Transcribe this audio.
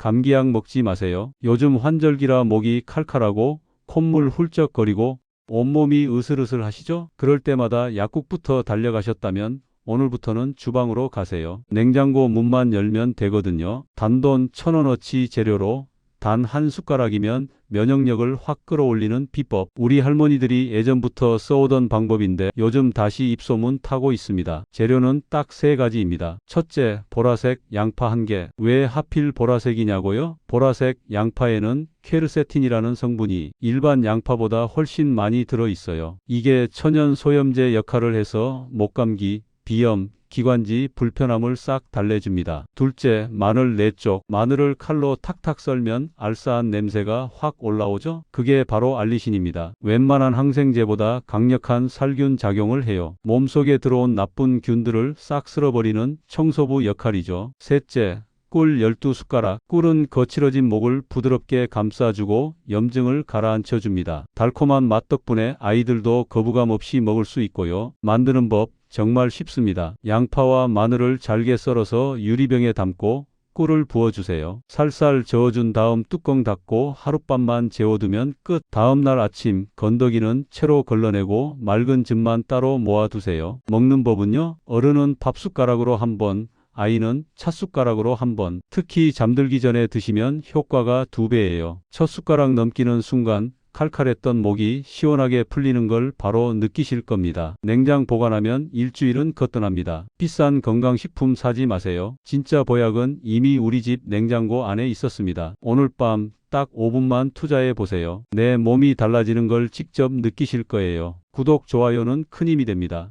감기약 먹지 마세요. 요즘 환절기라 목이 칼칼하고 콧물 훌쩍거리고 온몸이 으슬으슬 하시죠? 그럴 때마다 약국부터 달려가셨다면 오늘부터는 주방으로 가세요. 냉장고 문만 열면 되거든요. 단돈 천 원어치 재료로 단 한 숟가락이면 면역력을 확 끌어올리는 비법. 우리 할머니들이 예전부터 써오던 방법인데 요즘 다시 입소문 타고 있습니다. 재료는 딱 세 가지입니다. 첫째, 보라색 양파 한 개. 왜 하필 보라색이냐고요? 보라색 양파에는 퀘르세틴이라는 성분이 일반 양파보다 훨씬 많이 들어 있어요. 이게 천연 소염제 역할을 해서 목감기, 비염, 기관지 불편함을 싹 달래줍니다. 둘째, 마늘 4쪽. 마늘을 칼로 탁탁 썰면 알싸한 냄새가 확 올라오죠? 그게 바로 알리신입니다. 웬만한 항생제보다 강력한 살균 작용을 해요. 몸속에 들어온 나쁜 균들을 싹 쓸어버리는 청소부 역할이죠. 셋째, 꿀 12숟가락. 꿀은 거칠어진 목을 부드럽게 감싸주고 염증을 가라앉혀줍니다. 달콤한 맛 덕분에 아이들도 거부감 없이 먹을 수 있고요. 만드는 법 정말 쉽습니다. 양파와 마늘을 잘게 썰어서 유리병에 담고 꿀을 부어주세요. 살살 저어준 다음 뚜껑 닫고 하룻밤만 재워두면 끝. 다음날 아침 건더기는 채로 걸러내고 맑은 즙만 따로 모아두세요. 먹는 법은요. 어른은 밥숟가락으로 한 번, 아이는 찻숟가락으로 한 번. 특히 잠들기 전에 드시면 효과가 두 배예요. 첫 숟가락 넘기는 순간 칼칼했던 목이 시원하게 풀리는 걸 바로 느끼실 겁니다. 냉장 보관하면 일주일은 거뜬합니다. 비싼 건강식품 사지 마세요. 진짜 보약은 이미 우리 집 냉장고 안에 있었습니다. 오늘 밤 딱 5분만 투자해 보세요. 내 몸이 달라지는 걸 직접 느끼실 거예요. 구독, 좋아요는 큰 힘이 됩니다.